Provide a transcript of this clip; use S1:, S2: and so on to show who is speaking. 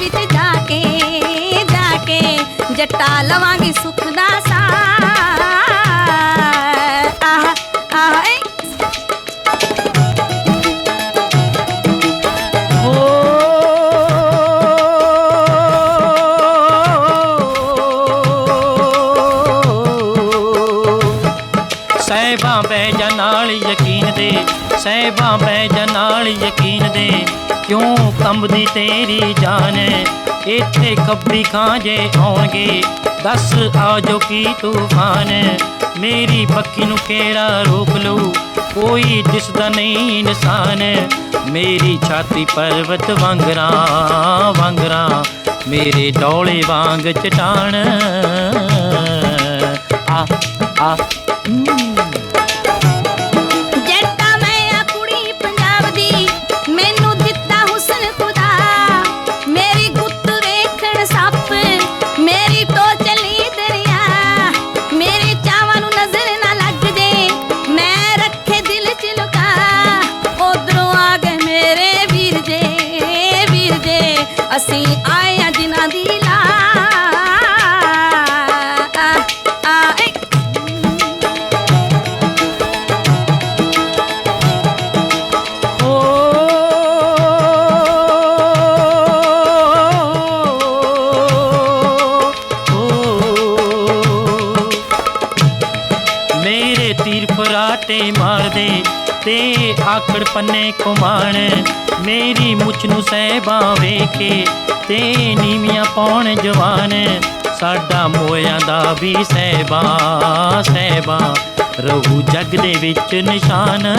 S1: ਵਿੱਚ ਜਾ ਕੇ ਜਾ ਕੇ ਜੱਟਾ ਲਵਾਂਗੀ ਸੁੱਖ ਦਾ
S2: ਸਹਿਬਾਂ ਜਾ ਨਾਲ ਯਕੀਨ ਦੇ, ਸਹਿਬਾਂ ਬਹਿ ਨਾਲ ਯਕੀਨ ਦੇ। ਕਿਉਂ ਕੰਬਦੀ ਤੇਰੀ ਜਾਨ? ਇੱਥੇ ਖੱਬੀ ਖਾਂਜੇ ਆਉਣਗੇ, ਦੱਸ ਆਜੋ ਕੀ ਤੂਫਾਨ? ਮੇਰੀ ਪੱਖੀ ਨੂੰ ਕਿਹੜਾ ਰੋਕ ਲਊ? ਕੋਈ ਦਿਸਦਾ ਨਹੀਂ ਇਨਸਾਨ ਮੇਰੀ ਛਾਤੀ ਪਰਵਤ ਵਾਂਗਰਾਂ ਵਾਂਗਰਾਂ, ਮੇਰੇ ਡੋਲੇ ਵਾਂਗ ਚਟਾਨ। ਆ ਆ
S1: ਅਸੀਂ ਆਏ ਆ ਜਿਨ੍ਹਾਂ ਦੀ ਲਾ ਆ ਆ ਏ
S2: ਤੇ ਆਕੜ ਪੰਨੇ ਕੁਮਾਣ ਮੇਰੀ ਮੁੱਛ ਨੂੰ ਸਹਿਬਾਂ ਵੇਖੇ ਤੇ ਨੀਵੀਆਂ ਪਾਉਣ ਜਵਾਨ। ਸਾਡਾ ਮੋਇਆਂ ਦਾ ਵੀ ਸਹਿਬਾਂ ਸਹਿਬਾਂ। ਰਹੂ ਜੱਗ ਦੇ ਵਿੱਚ ਨਿਸ਼ਾਨ।